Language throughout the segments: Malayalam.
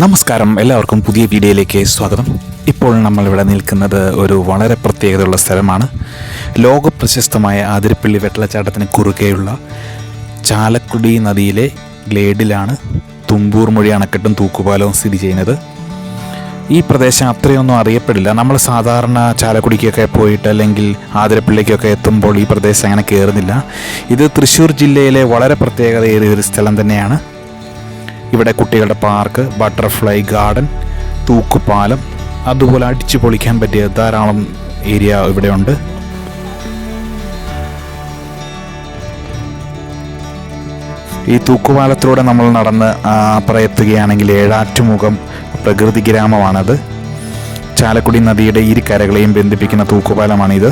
നമസ്കാരം. എല്ലാവർക്കും പുതിയ വീഡിയോയിലേക്ക് സ്വാഗതം. ഇപ്പോൾ നമ്മളിവിടെ നിൽക്കുന്നത് ഒരു വളരെ പ്രത്യേകതയുള്ള സ്ഥലമാണ്. ലോക പ്രശസ്തമായ ആതിരപ്പള്ളി വെള്ളച്ചാട്ടത്തിന് കുറുകെയുള്ള ചാലക്കുടി നദിയിലെ ഗ്ലേഡിലാണ് തുമ്പൂർ മൊഴി അണക്കെട്ടും തൂക്കുപാലവും സ്ഥിതി ചെയ്യുന്നത്. ഈ പ്രദേശം അത്രയൊന്നും അറിയപ്പെടില്ല. നമ്മൾ സാധാരണ ചാലക്കുടിക്കൊക്കെ പോയിട്ട് അല്ലെങ്കിൽ ആതിരപ്പള്ളിക്കൊക്കെ എത്തുമ്പോൾ ഈ പ്രദേശം അങ്ങനെ കയറുന്നില്ല. ഇത് തൃശ്ശൂർ ജില്ലയിലെ വളരെ പ്രത്യേകതയേറിയ ഒരു സ്ഥലം തന്നെയാണ്. ഇവിടെ കുട്ടികളുടെ പാർക്ക് ബട്ടർഫ്ലൈ ഗാർഡൻ തൂക്കുപാലം അതുപോലെ അടിച്ചു പൊളിക്കാൻ പറ്റിയ ധാരാളം ഏരിയ ഇവിടെയുണ്ട്. ഈ തൂക്കുപാലത്തിലൂടെ നമ്മൾ നടന്ന് ആ, അപ്പുറം എത്തുകയാണെങ്കിൽ ഏഴാറ്റുമുഖം പ്രകൃതി ഗ്രാമമാണത്. ചാലക്കുടി നദിയുടെ ഇരു കരകളെയും ബന്ധിപ്പിക്കുന്ന തൂക്കുപാലമാണിത്.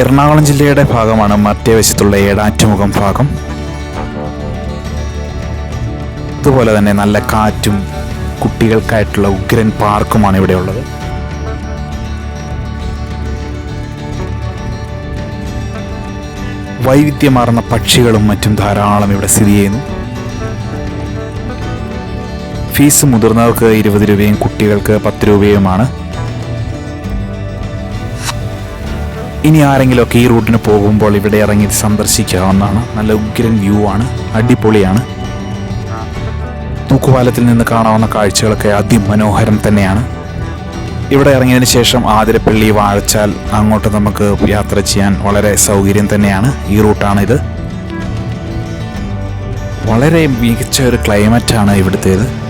എറണാകുളം ജില്ലയുടെ ഭാഗമാണ് മറ്റേ വശത്തുള്ള ഏടാറ്റുമുഖം ഭാഗം. അതുപോലെ തന്നെ നല്ല കാറ്റും കുട്ടികൾക്കായിട്ടുള്ള ഉഗ്രൻ പാർക്കുമാണ് ഇവിടെ ഉള്ളത്. വൈവിധ്യമാർന്ന പക്ഷികളും മറ്റും ധാരാളം ഇവിടെ സ്ഥിതി ചെയ്യുന്നു. ഫീസ് മുതിർന്നവർക്ക് ഇരുപത് രൂപയും കുട്ടികൾക്ക് പത്ത് രൂപയുമാണ്. ഇനി ആരെങ്കിലുമൊക്കെ ഈ റൂട്ടിന് പോകുമ്പോൾ ഇവിടെ ഇറങ്ങി സന്ദർശിക്കാവുന്നതാണ്. നല്ല ഉഗ്രൻ വ്യൂ ആണ് അടിപൊളിയാണ്. തൂക്കുപാലത്തിൽ നിന്ന് കാണാവുന്ന കാഴ്ചകളൊക്കെ അതിമനോഹരം തന്നെയാണ്. ഇവിടെ ഇറങ്ങിയതിന് ശേഷം ആതിരപ്പള്ളി വാഴച്ചാൽ അങ്ങോട്ട് നമുക്ക് യാത്ര ചെയ്യാൻ വളരെ സൗകര്യം തന്നെയാണ്. ഈ റൂട്ടാണിത്. വളരെ മികച്ച ഒരു ക്ലൈമറ്റാണ് ഇവിടുത്തേത്.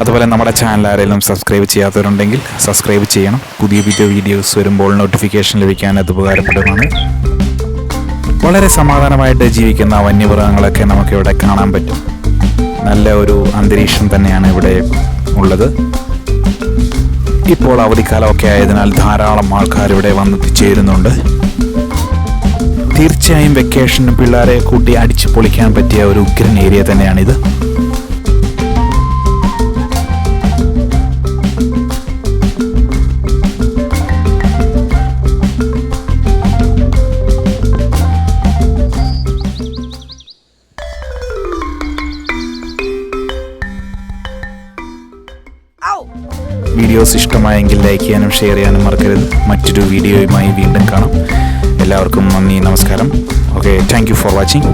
അതുപോലെ നമ്മുടെ ചാനൽ ആരെങ്കിലും സബ്സ്ക്രൈബ് ചെയ്യാത്തവരുണ്ടെങ്കിൽ സബ്സ്ക്രൈബ് ചെയ്യണം. പുതിയ പുതിയ വീഡിയോസ് വരുമ്പോൾ നോട്ടിഫിക്കേഷൻ ലഭിക്കാൻ അത് ഉപകാരപ്രദമാണ് വളരെ സമാധാനമായിട്ട് ജീവിക്കുന്ന വന്യമൃഗങ്ങളൊക്കെ നമുക്കിവിടെ കാണാൻ പറ്റും. നല്ല ഒരു അന്തരീക്ഷം തന്നെയാണ് ഇവിടെ ഉള്ളത്. ഇപ്പോൾ അവധിക്കാലമൊക്കെ ആയതിനാൽ ധാരാളം ആൾക്കാർ ഇവിടെ വന്നെത്തിച്ചേരുന്നുണ്ട് തീർച്ചയായും വെക്കേഷനും പിള്ളേരെ കൂട്ടി അടിച്ചു പൊളിക്കാൻ പറ്റിയ ഒരു ഉഗ്രൻ ഏരിയ തന്നെയാണിത്. വീഡിയോസ് ഇഷ്ടമായെങ്കിൽ ലൈക്ക് ചെയ്യാനും ഷെയർ ചെയ്യാനും മറക്കരുത്. മറ്റൊരു വീഡിയോയുമായി വീണ്ടും കാണാം. എല്ലാവർക്കും നന്ദി നമസ്കാരം. Okay thank for watching